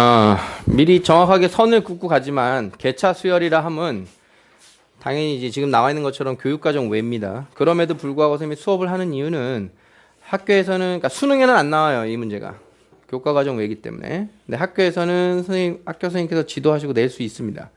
아, 미리 정확하게 선을 긋고 가지만 개차 수열이라 함은 당연히 이제 지금 나와 있는 것처럼 교육과정 외입니다. 그럼에도 불구하고 선생님이 수업을 하는 이유는 학교에서는 그러니까 수능에는 안 나와요 이 문제가 교과과정 외이기 때문에 근데 학교에서는 선생님 학교 선생님께서 지도하시고 낼 수 있습니다.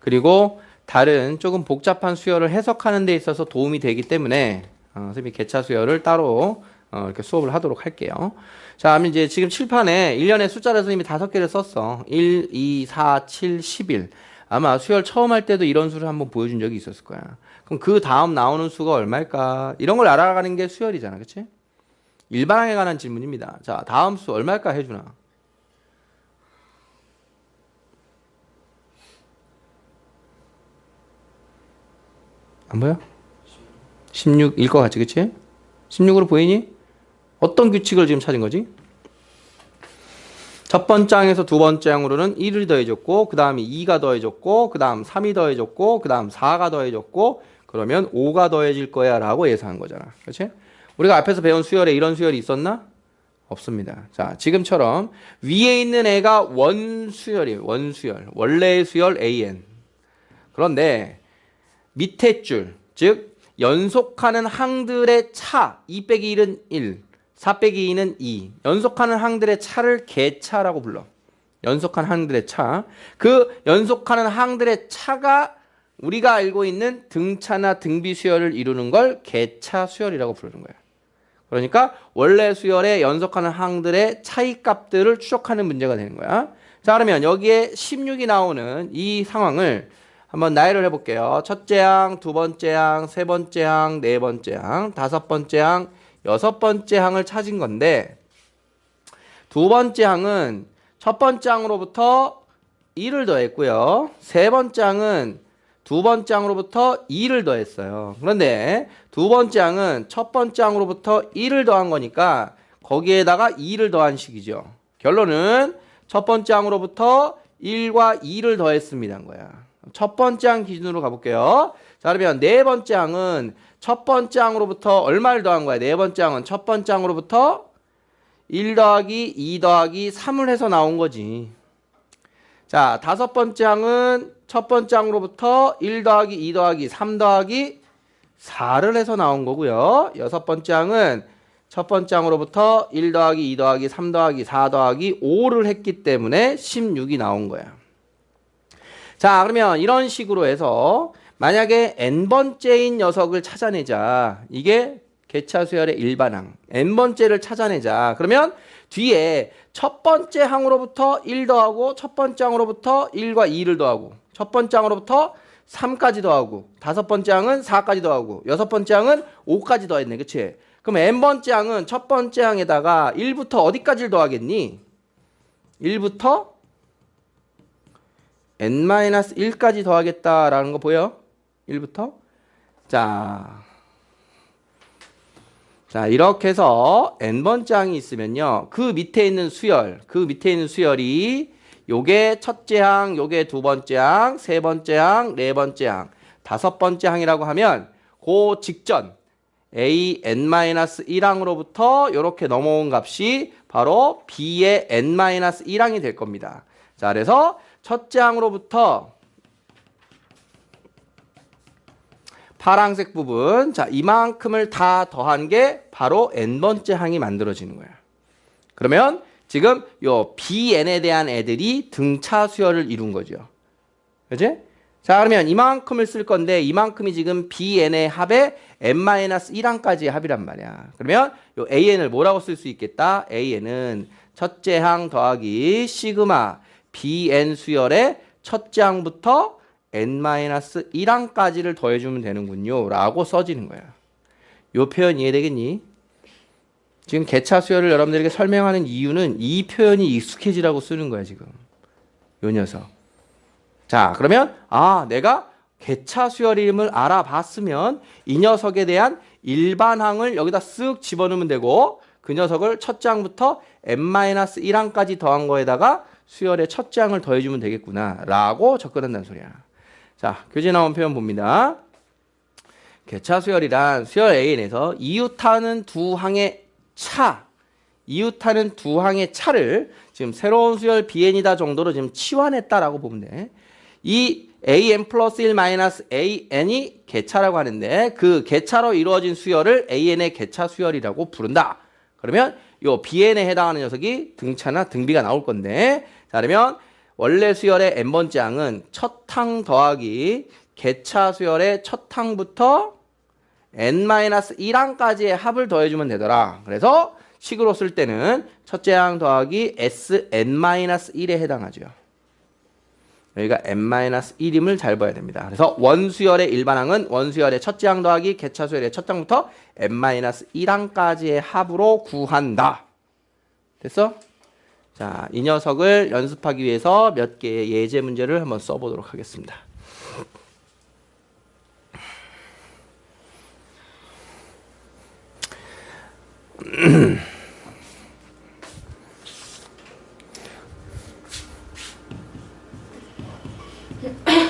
그리고 다른 조금 복잡한 수열을 해석하는 데 있어서 도움이 되기 때문에 어, 선생님이 개차 수열을 따로 어, 이렇게 수업을 하도록 할게요. 자, 이제 지금 칠판에 1년의 숫자를 선생님이 다섯 개를 썼어. 1, 2, 4, 7, 11. 아마 수열 처음 할 때도 이런 수를 한번 보여준 적이 있었을 거야. 그럼 그 다음 나오는 수가 얼마일까? 이런 걸 알아가는 게 수열이잖아. 그치? 일반항에 관한 질문입니다. 자, 다음 수 얼마일까 해주나? 안 보여? 16일 것 같지, 그치? 16으로 보이니? 어떤 규칙을 지금 찾은 거지? 첫 번째 항에서 두 번째 항으로는 1을 더해줬고, 그 다음에 2가 더해줬고, 그 다음 3이 더해줬고, 그 다음 4가 더해줬고, 그러면 5가 더해질 거야 라고 예상한 거잖아. 그치? 우리가 앞에서 배운 수열에 이런 수열이 있었나? 없습니다. 자, 지금처럼 위에 있는 애가 원수열이에요. 원수열. 원래의 수열 AN. 그런데 밑에 줄, 즉 연속하는 항들의 차 2 빼기 1은 1, 4 빼기 2는 2. 연속하는 항들의 차를 개차라고 불러. 연속한 항들의 차. 그 연속하는 항들의 차가 우리가 알고 있는 등차나 등비 수열을 이루는 걸 개차 수열이라고 부르는 거예요. 그러니까 원래 수열의 연속하는 항들의 차이 값들을 추적하는 문제가 되는 거야. 자, 그러면 여기에 16이 나오는 이 상황을 한번 나열을 해볼게요. 첫째 항, 두 번째 항, 세 번째 항, 네 번째 항, 다섯 번째 항, 여섯 번째 항을 찾은 건데 두 번째 항은 첫 번째 항으로부터 1을 더했고요. 세 번째 항은 두 번째 항으로부터 2를 더했어요. 그런데 두 번째 항은 첫 번째 항으로부터 1을 더한 거니까 거기에다가 2를 더한 식이죠. 결론은 첫 번째 항으로부터 1과 2를 더했습니다. 거야. 첫 번째 항 기준으로 가볼게요. 자, 그러면 네 번째 항은 첫 번째 항으로부터 얼마를 더한 거야? 네 번째 항은 첫 번째 항으로부터 1 더하기 2 더하기 3을 해서 나온 거지. 자, 다섯 번째 항은 첫 번째 항으로부터 1 더하기 2 더하기 3 더하기 4를 해서 나온 거고요. 여섯 번째 항은 첫 번째 항으로부터 1 더하기 2 더하기 3 더하기 4 더하기 5를 했기 때문에 16이 나온 거야. 자, 그러면 이런 식으로 해서 만약에 n번째인 녀석을 찾아내자. 이게 개차 수열의 일반항. n번째를 찾아내자. 그러면 뒤에 첫 번째 항으로부터 1 더하고 첫 번째 항으로부터 1과 2를 더하고 첫 번째 항으로부터 3까지 더하고 다섯 번째 항은 4까지 더하고 여섯 번째 항은 5까지 더했네. 그치? 그럼 n번째 항은 첫 번째 항에다가 1부터 어디까지를 더하겠니? 1부터 n-1까지 더하겠다라는 거 보여? 1부터? 자. 자, 이렇게 해서 n번째 항이 있으면요. 그 밑에 있는 수열, 그 밑에 있는 수열이 요게 첫째 항, 요게 두 번째 항, 세 번째 항, 네 번째 항, 다섯 번째 항이라고 하면 그 직전 a n-1항으로부터 이렇게 넘어온 값이 바로 b의 n-1항이 될 겁니다. 자, 그래서 첫째 항으로부터 파랑색 부분 자 이만큼을 다 더한 게 바로 n번째 항이 만들어지는 거야. 그러면 지금 요 bn에 대한 애들이 등차 수열을 이룬 거죠. 그지? 자 그러면 이만큼을 쓸 건데 이만큼이 지금 bn의 합에 n-1항까지의 합이란 말이야. 그러면 요 an을 뭐라고 쓸 수 있겠다? an은 첫째 항 더하기 시그마 bn 수열의 첫째 항부터 n-1항까지를 더해주면 되는군요. 라고 써지는 거야. 요 표현 이해되겠니? 지금 개차 수열을 여러분들에게 설명하는 이유는 이 표현이 익숙해지라고 쓰는 거야, 지금. 요 녀석. 자, 그러면, 아, 내가 개차 수열 이름을 알아봤으면 이 녀석에 대한 일반항을 여기다 쓱 집어넣으면 되고 그 녀석을 첫째 항부터 n-1항까지 더한 거에다가 수열의 첫째 항을 더해주면 되겠구나. 라고 접근한다는 소리야. 자, 교재 나온 표현 봅니다. 개차 수열이란 수열 A에서 이웃하는 두 항의 차, 이웃하는 두 항의 차를 지금 새로운 수열 bn이다 정도로 지금 치환했다라고 보면 돼. 이 an 플러스 1 마이너스 an이 개차라고 하는데 그 개차로 이루어진 수열을 an의 개차 수열이라고 부른다. 그러면 요 bn에 해당하는 녀석이 등차나 등비가 나올 건데 자 그러면 원래 수열의 n번째 항은 첫 항 더하기 개차 수열의 첫 항부터 n-1항까지의 합을 더해주면 되더라. 그래서 식으로 쓸 때는 첫째 항 더하기 sn-1에 해당하죠. 여기가 n-1임을 잘 봐야 됩니다. 그래서 원수열의 일반항은 원수열의 첫째 항 더하기 개차수열의 첫 항부터 n-1항까지의 합으로 구한다. 됐어? 자, 이 녀석을 연습하기 위해서 몇 개의 예제 문제를 한번 써보도록 하겠습니다.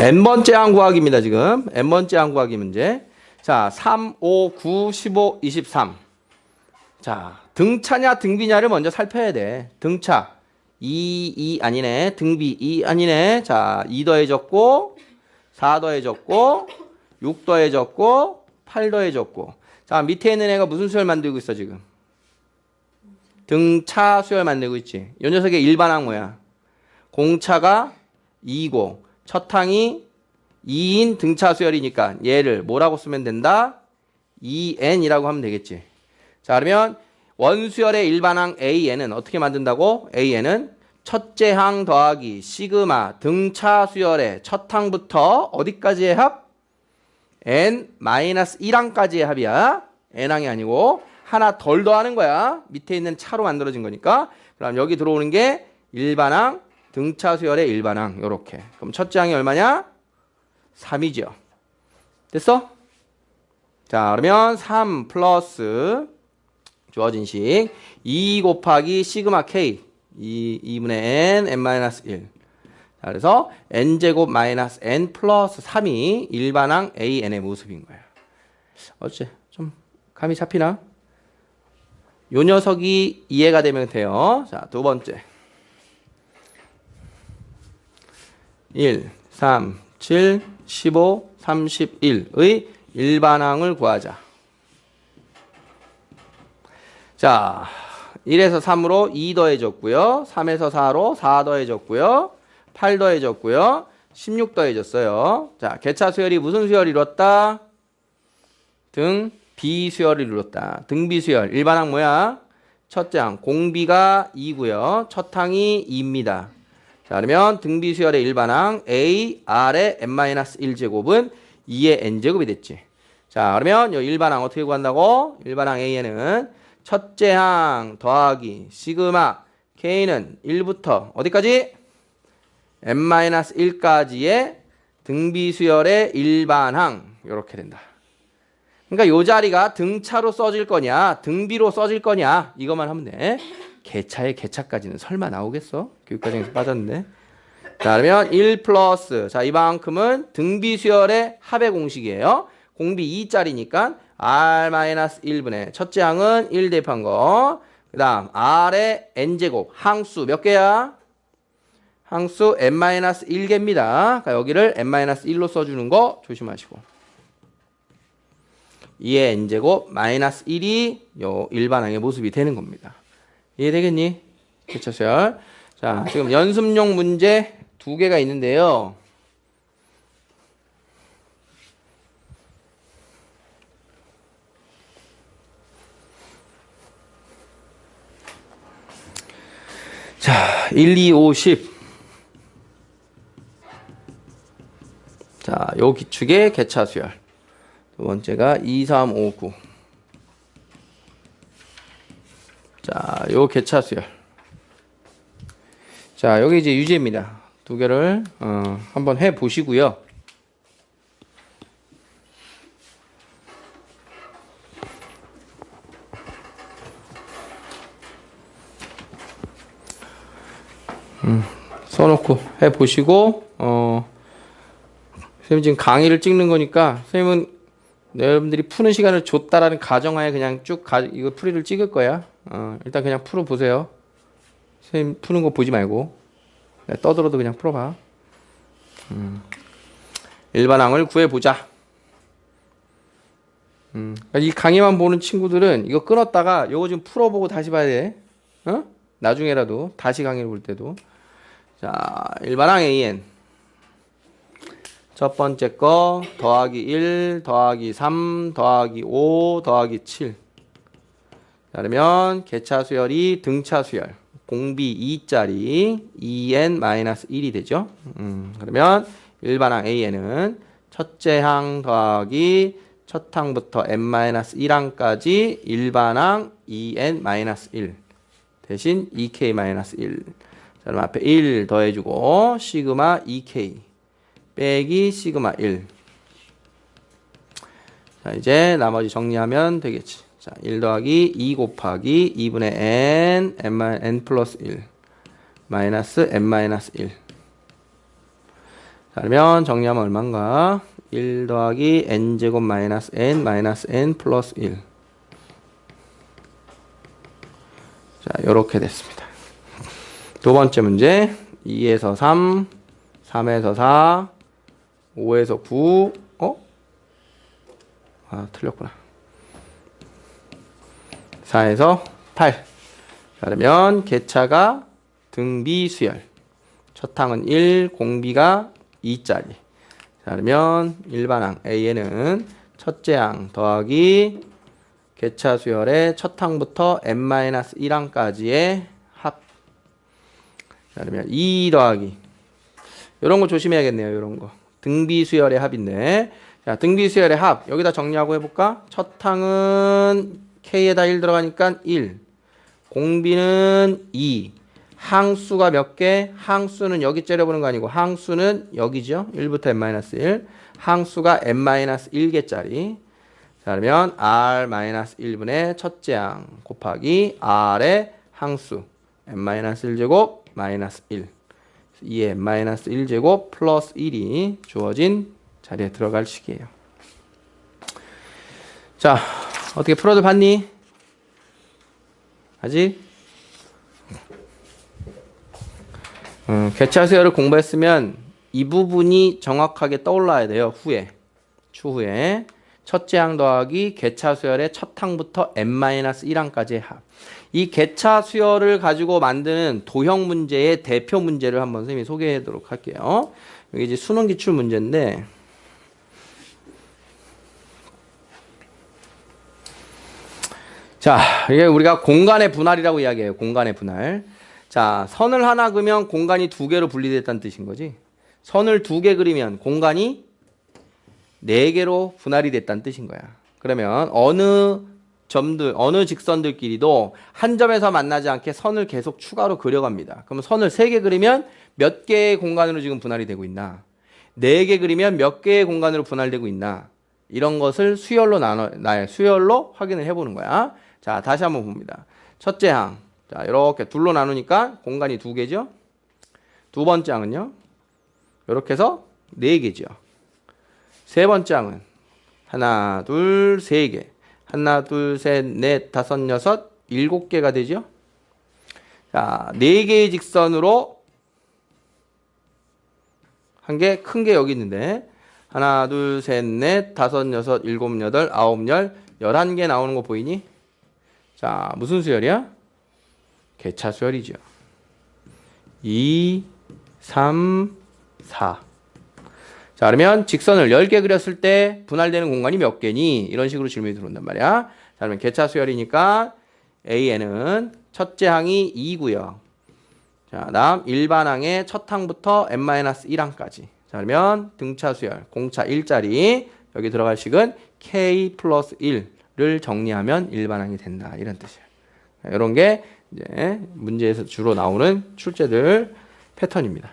n번째 항 구하기입니다, 지금. n번째 항 구하기 문제. 자, 3, 5, 9, 15, 23. 자, 등차냐 등비냐를 먼저 살펴야 돼. 등차. 2, 2 아니네. 등비 2 아니네. 자, 2 더해졌고 4 더해졌고 6 더해졌고 8 더해졌고. 자, 밑에 있는 애가 무슨 수열 만들고 있어, 지금? 등차 수열 만들고 있지. 이 녀석의 일반항 뭐야? 공차가 2고 첫 항이 2인 등차 수열이니까 얘를 뭐라고 쓰면 된다? 2n이라고 하면 되겠지. 자, 그러면 원수열의 일반항 AN은 어떻게 만든다고? AN은 첫째 항 더하기 시그마 등차 수열의 첫 항부터 어디까지의 합? n-1항까지의 합이야. n항이 아니고 하나 덜 더하는 거야. 밑에 있는 차로 만들어진 거니까. 그럼 여기 들어오는 게 일반항 등차 수열의 일반항 요렇게. 그럼 첫째 항이 얼마냐? 3이죠. 됐어? 자, 그러면 3 플러스 주어진 식 2 곱하기 시그마 k 2, 2분의 n n-1 자, 그래서 n제곱 마이너스 n 플러스 3이 일반항 an의 모습인 거예요. 어째 좀 감이 잡히나? 요 녀석이 이해가 되면 돼요. 자, 두 번째. 1, 3, 7, 15, 31의 일반항을 구하자. 자, 1에서 3으로 2 더해졌고요. 3에서 4로 4 더해졌고요. 8 더해졌고요. 16 더해졌어요. 자, 개차 수열이 무슨 수열이 이뤘다? 등 비수열을 이뤘다. 등비수열. 일반항 뭐야? 항 공비가 2고요. 첫 항이 2입니다. 자, 그러면 등비수열의 일반항 A, R의 n-1제곱은 2의 n제곱이 됐지. 자, 그러면 이 일반항 어떻게 구한다고? 일반항 A는 첫째 항 더하기 시그마 K는 1부터 어디까지? n-1까지의 등비수열의 일반항 이렇게 된다. 그러니까 요 자리가 등차로 써질 거냐 등비로 써질 거냐 이것만 하면 돼. 개차의 개차까지는 설마 나오겠어? 교육과정에서 빠졌는데. 자 그러면 1 플러스 자 이만큼은 등비 수열의 합의 공식이에요. 공비 2짜리니까 r-1분의 첫째 항은 1 대입한 거. 그 다음 r의 n제곱 항수 몇 개야? 항수 n-1개입니다. 그러니까 여기를 n-1로 써주는 거 조심하시고. 2의 n제곱 마이너스 1이 요 일반항의 모습이 되는 겁니다. 이해되겠니? 개차수열. 자, 지금 연습용 문제 두 개가 있는데요. 자, 1, 2, 5, 10. 자, 요 기축의 개차 수열. 두 번째가 2, 3, 5, 9. 자, 요 개차 수열. 자, 여기 이제 유제입니다. 두 개를 어, 한번 해 보시고요. 음, 써놓고 해 보시고 어, 선생님 지금 강의를 찍는 거니까 선생님은 여러분들이 푸는 시간을 줬다라는 가정하에 그냥 쭉 가, 이거 풀이를 찍을 거야. 어, 일단 그냥 풀어 보세요. 선생님 푸는 거 보지 말고 네, 떠들어도 그냥 풀어봐. 음. 일반항을 구해보자. 음. 그러니까 이 강의만 보는 친구들은 이거 끊었다가 요거 좀 풀어보고 다시 봐야 돼. 어? 나중에라도 다시 강의를 볼 때도. 자, 일반항 AN. 첫 번째 거 더하기 1 더하기 3 더하기 5 더하기 7. 자, 그러면 개차 수열이 등차 수열. 공비 2짜리 2n-1이 되죠. 음, 그러면 일반항 AN은 첫째 항 더하기 첫 항부터 n-1항까지 일반항 2n-1 대신 2k-1 자, 그럼 앞에 1 더해주고 시그마 2k 빼기 시그마 1 자, 이제 나머지 정리하면 되겠지. 자, 1 더하기 2 곱하기 2분의 n, n, n 플러스 1 마이너스 n 마이너스 1 자, 그러면 정리하면 얼마인가? 1 더하기 n제곱 마이너스 n 마이너스 n 플러스 1 자, 요렇게 됐습니다. 두 번째 문제 2에서 3, 3에서 4, 5에서 9, 어? 아, 틀렸구나. 4에서 8. 자, 그러면 개차가 등비 수열. 첫 항은 1, 공비가 2짜리. 자, 그러면 일반항 A에는 첫째 항 더하기 개차 수열의 첫 항부터 n-1항까지의 합. 자, 그러면 2 더하기. 이런 거 조심해야겠네요. 이런 거. 등비 수열의 합인데. 자, 등비 수열의 합. 여기다 정리하고 해볼까? 첫 항은 K에다 1 들어가니까 1. 공비는 2. 항수가 몇 개? 항수는 여기 째려보는 거 아니고 항수는 여기죠. 1부터 n-1. 항수가 n-1개짜리. 자, 그러면 r-1분의 첫째 항 곱하기 r의 항수 n-1제곱 마이너스 1. 2의 n-1제곱 플러스 1이 주어진 자리에 들어갈 식이에요. 자, 어떻게 풀어도 봤니? 아직? 음, 개차 수열을 공부했으면 이 부분이 정확하게 떠올라야 돼요. 후에. 추후에. 첫째 항 더하기 개차 수열의 첫 항부터 n-1항까지의 합. 이 개차 수열을 가지고 만드는 도형 문제의 대표 문제를 한번 선생님이 소개하도록 할게요. 여기 이제 수능 기출 문제인데 자, 이게 우리가 공간의 분할이라고 이야기해요. 공간의 분할. 자, 선을 하나 그으면 공간이 두 개로 분리됐다는 뜻인 거지. 선을 두 개 그리면 공간이 네 개로 분할이 됐다는 뜻인 거야. 그러면 어느 점들, 어느 직선들끼리도 한 점에서 만나지 않게 선을 계속 추가로 그려갑니다. 그러면 선을 세 개 그리면 몇 개의 공간으로 지금 분할이 되고 있나? 네 개 그리면 몇 개의 공간으로 분할되고 있나? 이런 것을 수열로 나눠, 나의 수열로 확인을 해보는 거야. 자, 다시 한번 봅니다. 첫째 항. 자, 이렇게 둘로 나누니까 공간이 두 개죠. 두 번째 항은요. 이렇게 해서 네 개죠. 세 번째 항은 하나, 둘, 세 개. 하나, 둘, 셋, 넷, 다섯, 여섯, 일곱 개가 되죠. 자, 네 개의 직선으로 한 개, 큰 게 여기 있는데 하나, 둘, 셋, 넷, 다섯, 여섯, 일곱, 여덟, 아홉, 열, 열한 개 나오는 거 보이니? 자, 무슨 수열이야? 개차 수열이죠. 2, 3, 4. 자, 그러면 직선을 10개 그렸을 때 분할되는 공간이 몇 개니? 이런 식으로 질문이 들어온단 말이야. 자, 그러면 개차 수열이니까 AN은 첫째 항이 2고요. 자, 다음 일반 항의 첫 항부터 n-1항까지. 자, 그러면 등차 수열, 공차 1짜리 여기 들어갈 식은 k 플러스 1 를 정리하면 일반항이 된다. 이런 뜻이에요. 이런 게 이제 문제에서 주로 나오는 출제들 패턴입니다.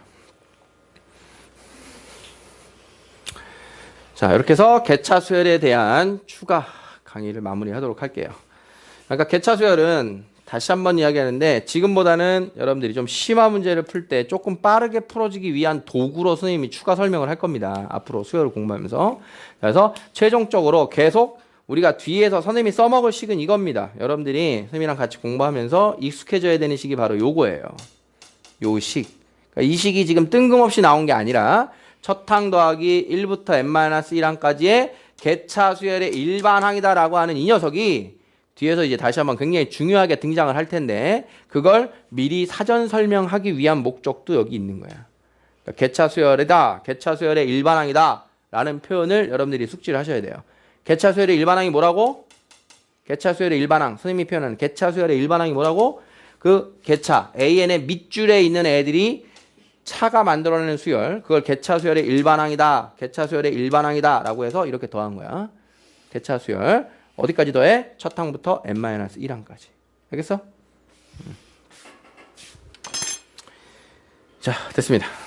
자, 이렇게 해서 개차 수열에 대한 추가 강의를 마무리하도록 할게요. 그러니까 개차 수열은 다시 한번 이야기하는데 지금보다는 여러분들이 좀 심화 문제를 풀 때 조금 빠르게 풀어지기 위한 도구로 선생님이 추가 설명을 할 겁니다. 앞으로 수요를 공부하면서. 그래서 최종적으로 계속 우리가 뒤에서 선생님이 써먹을 식은 이겁니다. 여러분들이 선생님이랑 같이 공부하면서 익숙해져야 되는 식이 바로 요거예요. 요 식. 그러니까 이 식이 지금 뜬금없이 나온 게 아니라 첫 항 더하기 1부터 n-1항까지의 개차 수열의 일반항이다라고 하는 이 녀석이 뒤에서 이제 다시 한번 굉장히 중요하게 등장을 할 텐데 그걸 미리 사전 설명하기 위한 목적도 여기 있는 거야. 그러니까 개차 수열이다, 개차 수열의 일반항이다 라는 표현을 여러분들이 숙지를 하셔야 돼요. 개차 수열의 일반항이 뭐라고? 개차 수열의 일반항. 선생님이 표현하는 개차 수열의 일반항이 뭐라고? 그 개차 AN의 밑줄에 있는 애들이 차가 만들어내는 수열 그걸 개차 수열의 일반항이다. 개차 수열의 일반항이다 라고 해서 이렇게 더한 거야. 개차 수열 어디까지 더해? 첫 항부터 n-1항까지. 알겠어? 음. 자, 됐습니다.